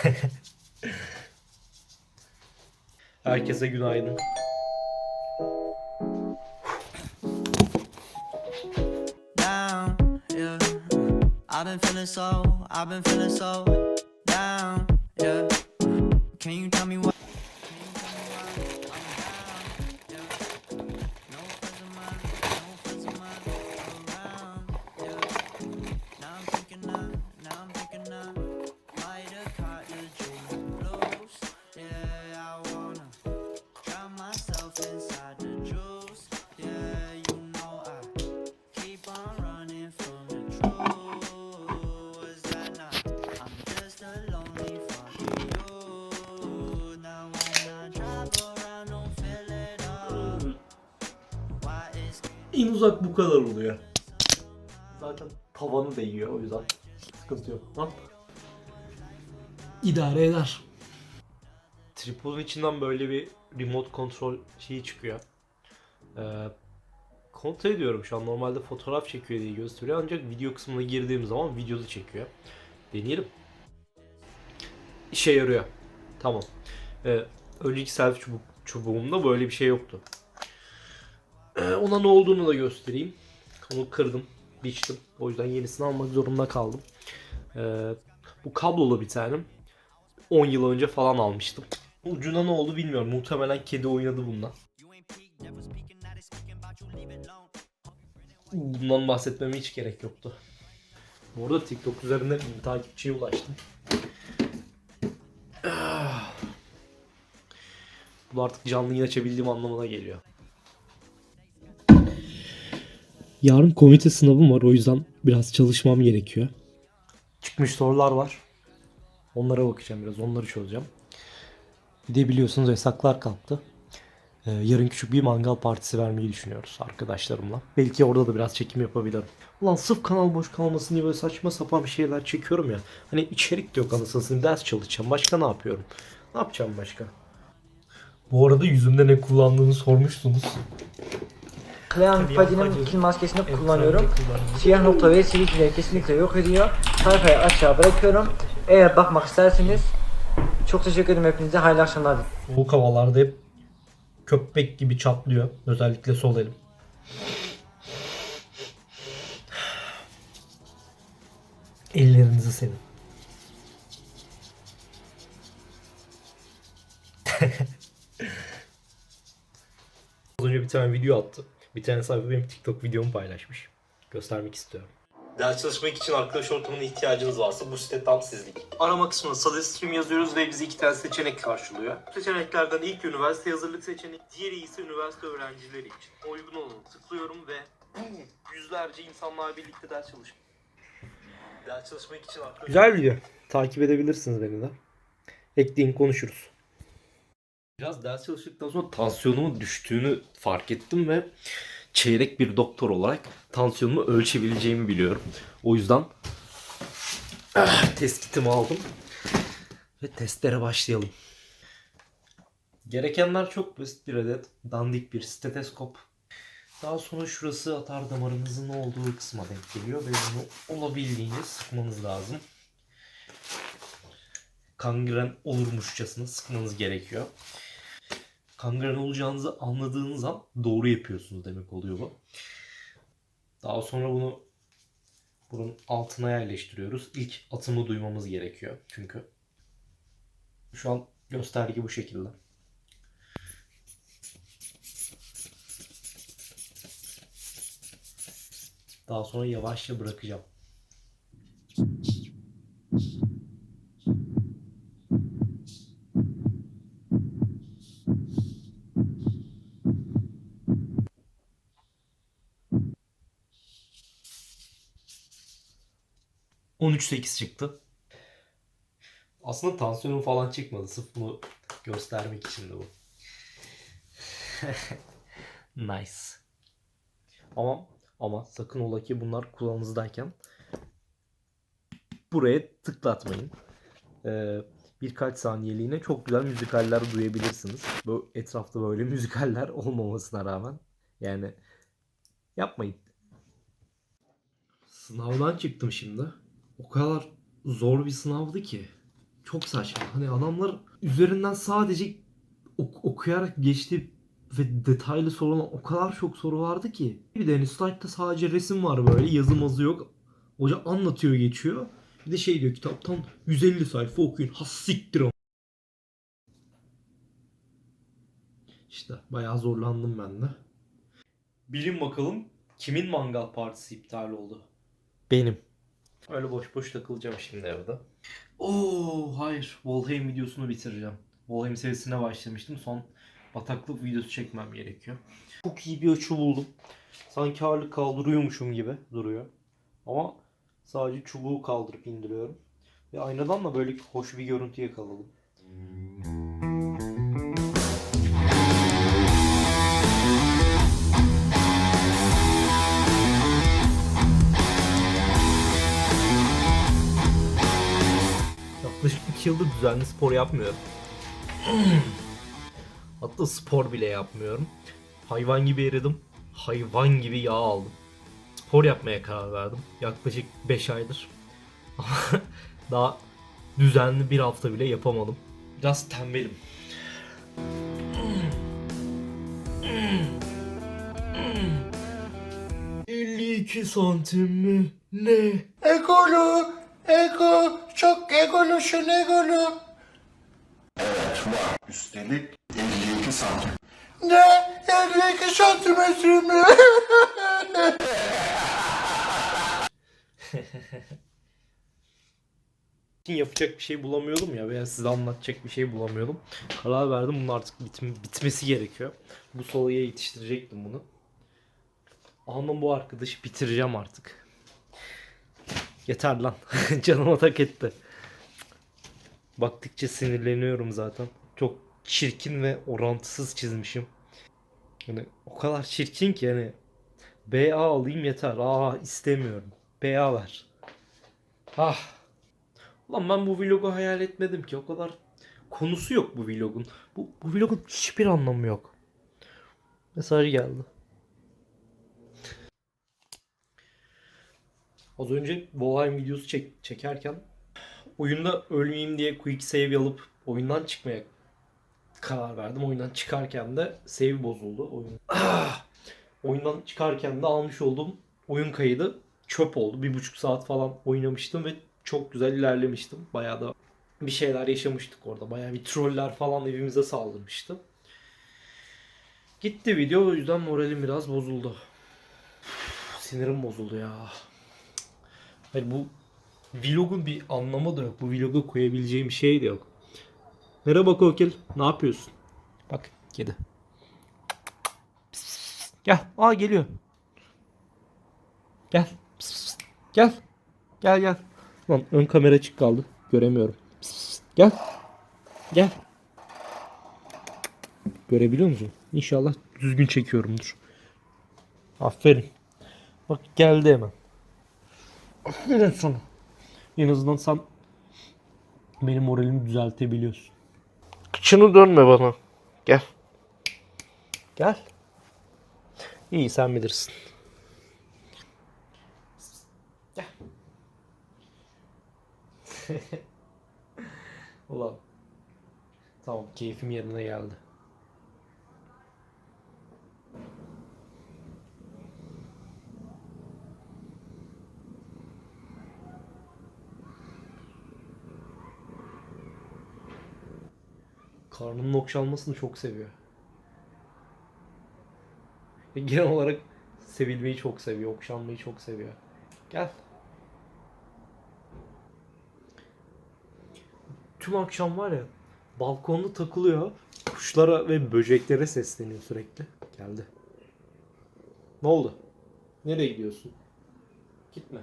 Herkese günaydın. down, yeah. I've been feeling so, I've been feeling so down, yeah. Can you tell me why? En uzak bu kadar oluyor. Zaten tavanı değiyor o yüzden sıkıntı yok. Lan. İdare eder. Tripodun içinden böyle bir remote kontrol şeyi çıkıyor. Ee, kontrol ediyorum şu an. Normalde fotoğraf çekiyor diye gösteriyor ancak video kısmına girdiğim zaman videosu çekiyor. Deneyelim. İşe yarıyor. Tamam. Ee, önceki selfie çubuk, çubuğumda böyle bir şey yoktu. Ee, ona ne olduğunu da göstereyim. Onu kırdım, biçtim. O yüzden yenisini almak zorunda kaldım. Ee, bu kablolu bir tane. 10 yıl önce falan almıştım. Ucuna ne oldu bilmiyorum. Muhtemelen kedi oynadı bundan. Bundan bahsetmeme hiç gerek yoktu. Bu arada TikTok üzerinden bir takipçiye ulaştım. Bu artık canlı yayın açabildiğim anlamına geliyor. Yarın komite sınavım var o yüzden biraz çalışmam gerekiyor. Çıkmış sorular var. Onlara bakacağım biraz onları çözeceğim. Bir de biliyorsunuz yasaklar kalktı. Ee, yarın küçük bir mangal partisi vermeyi düşünüyoruz arkadaşlarımla. Belki orada da biraz çekim yapabilirim. Ulan sırf kanal boş kalmasın diye böyle saçma sapan bir şeyler çekiyorum ya. Hani içerik de yok anasını satayım. ders çalışacağım. Başka ne yapıyorum? Ne yapacağım başka? Bu arada yüzümde ne kullandığını sormuştunuz. Clean Fadi'nin kil maskesini kullanıyorum. Siyah nokta ve sivilceleri kesinlikle yok ediyor. Sayfayı aşağı bırakıyorum. Eğer bakmak isterseniz çok teşekkür ederim hepinize. Hayırlı akşamlar. Soğuk havalarda hep köpek gibi çatlıyor. Özellikle sol elim. Ellerinizi sevin. Az önce bir tane video attı. Bir tane sayfa benim TikTok videomu paylaşmış. Göstermek istiyorum. Ders çalışmak için arkadaş ortamına ihtiyacınız varsa bu site tam sizlik. Arama kısmına SadeStream yazıyoruz ve bizi iki tane seçenek karşılıyor. Seçeneklerden ilk üniversite hazırlık seçeneği, diğeri ise üniversite öğrencileri için. Uygun olanı tıklıyorum ve yüzlerce insanlar birlikte ders çalışıyor. Ders çalışmak için arkadaş... Güzel video. Takip edebilirsiniz beni de. Ekleyin konuşuruz. Biraz ders çalıştıktan sonra tansiyonumun düştüğünü fark ettim ve çeyrek bir doktor olarak tansiyonumu ölçebileceğimi biliyorum. O yüzden ah, test kitimi aldım ve testlere başlayalım. Gerekenler çok basit bir adet dandik bir steteskop. Daha sonra şurası atar damarınızın olduğu kısma denk geliyor ve bunu olabildiğince sıkmanız lazım. Kangren olurmuşçasına sıkmanız gerekiyor kangren olacağınızı anladığınız an doğru yapıyorsunuz demek oluyor bu. Daha sonra bunu bunun altına yerleştiriyoruz. İlk atımı duymamız gerekiyor çünkü. Şu an gösterge bu şekilde. Daha sonra yavaşça bırakacağım. %13.8 çıktı. Aslında tansiyonum falan çıkmadı. Sırf bunu göstermek için de bu. nice. Ama ama sakın ola ki bunlar kulağınızdayken buraya tıklatmayın. Ee, birkaç saniyeliğine çok güzel müzikaller duyabilirsiniz. Bu etrafta böyle müzikaller olmamasına rağmen yani yapmayın. Sınavdan çıktım şimdi. O kadar zor bir sınavdı ki. Çok saçma. Hani adamlar üzerinden sadece ok- okuyarak geçti ve detaylı sorulan o kadar çok soru vardı ki. Bir de hani slide'da sadece resim var böyle yazı mazı yok. Hoca anlatıyor geçiyor. Bir de şey diyor kitaptan 150 sayfa okuyun. Ha siktir. İşte bayağı zorlandım ben de. Bilin bakalım kimin mangal partisi iptal oldu? Benim. Öyle boş boş takılacağım şimdi evde. Oo hayır. Volheim videosunu bitireceğim. Volheim serisine başlamıştım. Son bataklık videosu çekmem gerekiyor. Çok iyi bir açı buldum. Sanki ağırlık kaldırıyormuşum gibi duruyor. Ama sadece çubuğu kaldırıp indiriyorum. Ve aynadan da böyle hoş bir görüntü yakaladım. 2 yıldır düzenli spor yapmıyorum. Hatta spor bile yapmıyorum. Hayvan gibi eridim. Hayvan gibi yağ aldım. Spor yapmaya karar verdim. Yaklaşık 5 aydır. Ama Daha düzenli bir hafta bile yapamadım. Biraz tembelim. 52 santim mi? Ne? Egolu, ego, çok egolusun egolu. Üstelik 52 santim. Ne? 52 santimetre mi? yapacak bir şey bulamıyordum ya veya size anlatacak bir şey bulamıyordum. Karar verdim bunun artık bitm- bitmesi gerekiyor. Bu soluya yetiştirecektim bunu. Ama bu arkadaşı bitireceğim artık. Yeter lan. Canıma tak etti. Baktıkça sinirleniyorum zaten. Çok çirkin ve orantısız çizmişim. Yani o kadar çirkin ki yani BA alayım yeter. Aa istemiyorum. BA ver. Ah. Ulan ben bu vlogu hayal etmedim ki. O kadar konusu yok bu vlogun. Bu, bu vlogun hiçbir anlamı yok. Mesaj geldi. Az önce Valheim videosu çek, çekerken oyunda ölmeyeyim diye quick save alıp oyundan çıkmaya karar verdim. Oyundan çıkarken de save bozuldu. Oyun... Ah! Oyundan çıkarken de almış olduğum oyun kaydı çöp oldu. Bir buçuk saat falan oynamıştım ve çok güzel ilerlemiştim. Bayağı da bir şeyler yaşamıştık orada. Bayağı bir troller falan evimize saldırmıştı. Gitti video o yüzden moralim biraz bozuldu. Sinirim bozuldu ya. Hayır bu vlogun bir anlamı da yok. Bu vloga koyabileceğim şey de yok. Merhaba Kokil. Ne yapıyorsun? Bak kedi. Gel. Aa geliyor. Gel. Gel. Gel gel. Lan ön kamera açık kaldı. Göremiyorum. Gel. Gel. Görebiliyor musun? İnşallah düzgün çekiyorumdur. Aferin. Bak geldi hemen. Aferin sana. En azından sen benim moralimi düzeltebiliyorsun. Kıçını dönme bana. Gel. Gel. İyi sen bilirsin. Gel. Ulan. Tamam keyfim yerine geldi. Karnının okşanmasını çok seviyor. Ve genel olarak sevilmeyi çok seviyor, okşanmayı çok seviyor. Gel. Tüm akşam var ya balkonda takılıyor. Kuşlara ve böceklere sesleniyor sürekli. Geldi. Ne oldu? Nereye gidiyorsun? Gitme.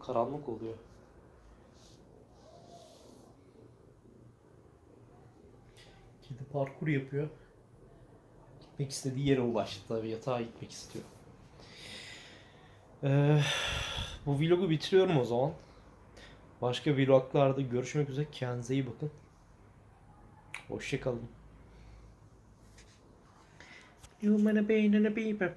Karanlık oluyor. Kedi parkur yapıyor. Gitmek istediği yere ulaştı tabii. Yatağa gitmek istiyor. Ee, bu vlogu bitiriyorum o zaman. Başka vloglarda görüşmek üzere. Kendinize iyi bakın. Hoşçakalın. You wanna be in a beeper.